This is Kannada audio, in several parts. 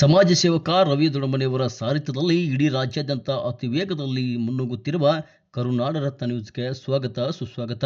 ಸಮಾಜ ಸೇವಕ ರವಿ ದೊಡಮನೆಯವರ ಸಾರಥ್ಯದಲ್ಲಿ ಇಡೀ ರಾಜ್ಯಾದ್ಯಂತ ಅತಿ ವೇಗದಲ್ಲಿ ಮುನ್ನುಗ್ಗುತ್ತಿರುವ ಕರುನಾಡ ರತ್ನ ನ್ಯೂಸ್ಗೆ ಸ್ವಾಗತ, ಸುಸ್ವಾಗತ.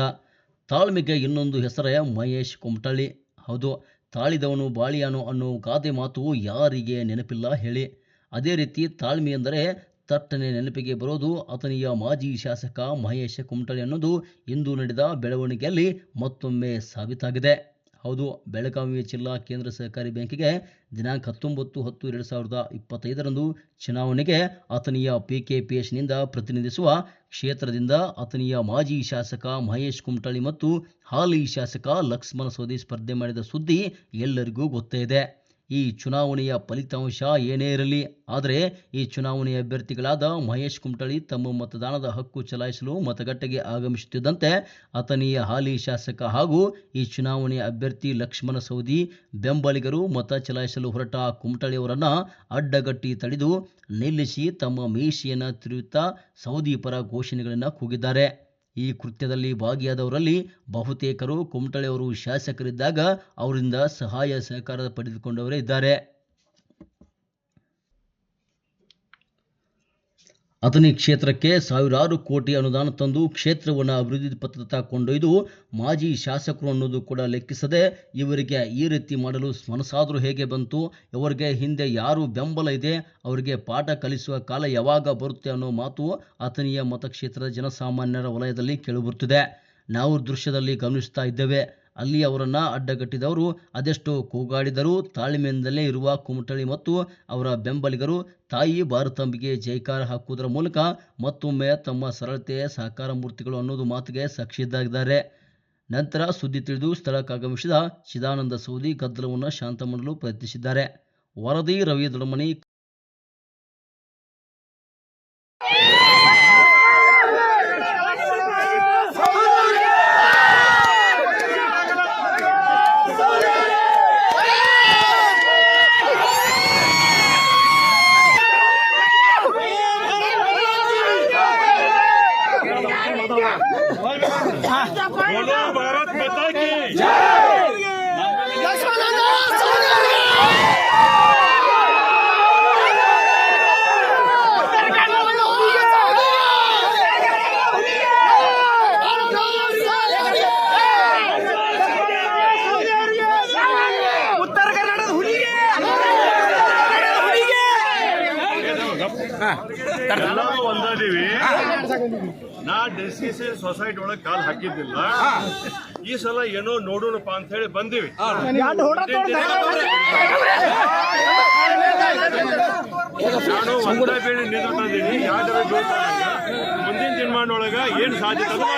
ತಾಳ್ಮೆಗೆ ಇನ್ನೊಂದು ಹೆಸರೇ ಮಹೇಶ್ ಕುಮಟಳ್ಳಿ. ಹೌದು, ತಾಳಿದವನು ಬಾಳಿಯಾನು ಅನ್ನೋ ಗಾದೆ ಮಾತು ಯಾರಿಗೆ ನೆನಪಿಲ್ಲ ಹೇಳಿ. ಅದೇ ರೀತಿ ತಾಳ್ಮೆ ಎಂದರೆ ತಟ್ಟನೆ ನೆನಪಿಗೆ ಬರೋದು, ಆತನಿಯ ಮಾಜಿ ಶಾಸಕ ಮಹೇಶ ಕುಮಟಳ್ಳಿ ಅನ್ನೋದು ಇಂದು ನಡೆದ ಬೆಳವಣಿಗೆಯಲ್ಲಿ ಮತ್ತೊಮ್ಮೆ ಸಾಬೀತಾಗಿದೆ. ಹೌದು ಬೆಳಗಾವಿ ಜಿಲ್ಲಾ ಕೇಂದ್ರ ಸಹಕಾರಿ ಬ್ಯಾಂಕಿಗೆ ದಿನಾಂಕ ಹತ್ತೊಂಬತ್ತು ಹತ್ತು ಎರಡು ಸಾವಿರದ ಇಪ್ಪತ್ತೈದರಂದು ಚುನಾವಣೆಗೆ ಆತನಿಯ ಪಿಕೆಪಿಎಸ್ನಿಂದ ಪ್ರತಿನಿಧಿಸುವ ಕ್ಷೇತ್ರದಿಂದ ಆತನಿಯ ಮಾಜಿ ಶಾಸಕ ಮಹೇಶ್ ಕುಮಟಳ್ಳಿ ಮತ್ತು ಹಾಲಿ ಶಾಸಕ ಲಕ್ಷ್ಮಣ ಸವದಿ ಸ್ಪರ್ಧೆ ಮಾಡಿದ ಸುದ್ದಿ ಎಲ್ಲರಿಗೂ ಗೊತ್ತೇ ಇದೆ. ಈ ಚುನಾವಣೆಯ ಫಲಿತಾಂಶ ಏನೇ ಇರಲಿ, ಆದರೆ ಈ ಚುನಾವಣೆಯ ಅಭ್ಯರ್ಥಿಗಳಾದ ಮಹೇಶ್ ಕುಮಟಳ್ಳಿ ತಮ್ಮ ಮತದಾನದ ಹಕ್ಕು ಚಲಾಯಿಸಲು ಮತಗಟ್ಟೆಗೆ ಆಗಮಿಸುತ್ತಿದ್ದಂತೆ ಆತನಿಯ ಹಾಲಿ ಶಾಸಕ ಹಾಗೂ ಈ ಚುನಾವಣೆಯ ಅಭ್ಯರ್ಥಿ ಲಕ್ಷ್ಮಣ ಸೌದಿ ಬೆಂಬಲಿಗರು ಮತ ಚಲಾಯಿಸಲು ಹೊರಟ ಕುಮಟಳ್ಳಿಯವರನ್ನು ಅಡ್ಡಗಟ್ಟಿ ತಡೆದು ನಿಲ್ಲಿಸಿ ತಮ್ಮ ಮೀಸೆಯನ್ನು ತಿರುಗುತ್ತಾ ಸೌದಿ ಪರ ಘೋಷಣೆಗಳನ್ನು ಕೂಗಿದ್ದಾರೆ. ಈ ಕೃತ್ಯದಲ್ಲಿ ಭಾಗಿಯಾದವರಲ್ಲಿ ಬಹುತೇಕರು ಕುಮಟಳ್ಳಿಯವರು ಶಾಸಕರಿದ್ದಾಗ ಅವರಿಂದ ಸಹಾಯ ಸಹಕಾರ ಪಡೆದುಕೊಂಡವರೇ ಇದ್ದಾರೆ. ಅತನಿ ಕ್ಷೇತ್ರಕ್ಕೆ ಸಾವಿರಾರು ಕೋಟಿ ಅನುದಾನ ತಂದು ಕ್ಷೇತ್ರವನ್ನು ಅಭಿವೃದ್ಧಿ ಪಥದತ್ತ ಕೊಂಡೊಯ್ದು ಮಾಜಿ ಶಾಸಕರು ಅನ್ನೋದು ಕೂಡ ಲೆಕ್ಕಿಸದೆ ಇವರಿಗೆ ಈ ರೀತಿ ಮಾಡಲು ಮನಸ್ಸಾದರೂ ಹೇಗೆ ಬಂತು? ಇವರಿಗೆ ಹಿಂದೆ ಯಾರು ಬೆಂಬಲ ಇದೆ? ಅವರಿಗೆ ಪಾಠ ಕಲಿಸುವ ಕಾಲ ಯಾವಾಗ ಬರುತ್ತೆ ಅನ್ನೋ ಮಾತು ಆತನಿಯ ಮತಕ್ಷೇತ್ರದ ಜನಸಾಮಾನ್ಯರ ವಲಯದಲ್ಲಿ ಕೇಳಿಬರುತ್ತಿದೆ. ನಾವು ದೃಶ್ಯದಲ್ಲಿ ಗಮನಿಸ್ತಾ ಇದ್ದೇವೆ. ಅಲ್ಲಿ ಅವರನ್ನು ಅಡ್ಡಗಟ್ಟಿದವರು. ಅದೆಷ್ಟೋ ಕೂಗಾಡಿದರೂ ತಾಳ್ಮೆಯಿಂದಲೇ ಇರುವ ಕುಮಟಳ್ಳಿ ಮತ್ತು ಅವರ ಬೆಂಬಲಿಗರು ತಾಯಿ ಭಾರತಾಂಬಿಗೆ ಜೈಕಾರ ಹಾಕುವುದರ ಮೂಲಕ ಮತ್ತೊಮ್ಮೆ ತಮ್ಮ ಸರಳತೆಯ ಸಹಕಾರ ಮೂರ್ತಿಗಳು ಅನ್ನೋದು ಮಾತಿಗೆ ಸಾಕ್ಷಿದ್ದಾಗಿದ್ದಾರೆ ನಂತರ ಸುದ್ದಿ ತಿಳಿದು ಸ್ಥಳಕ್ಕಾಗಮಿಸಿದ ಚಿದಾನಂದ ಸೌದಿ ಗದ್ದಲವನ್ನು ಶಾಂತ ಮಾಡಲು ಪ್ರಯತ್ನಿಸಿದ್ದಾರೆ. ವರದಿ ರವಿ ದೊಡಮನಿ ಎಲ್ಲರೂ ಒಂದೀವಿ ನಾ ಡೆಸಿಸಿ ಸೊಸೈಟಿ ಒಳಗೆ ಕಾಲ್ ಹಾಕಿದ್ದಿಲ್ಲ. ಈ ಸಲ ಏನೋ ನೋಡೋಣಪ್ಪ ಅಂತ ಹೇಳಿ ಬಂದೀವಿ. ನಾನು ಒಂದ ಬೇಡಿ ನಿಂತ್ಕೊಂಡಿದ್ದೀನಿ ಯಾವ್ದಾರ ಮುಂದಿನ ದಿನಮಾನೊಳಗ ಏನ್ ಸಾಧ್ಯತೆ.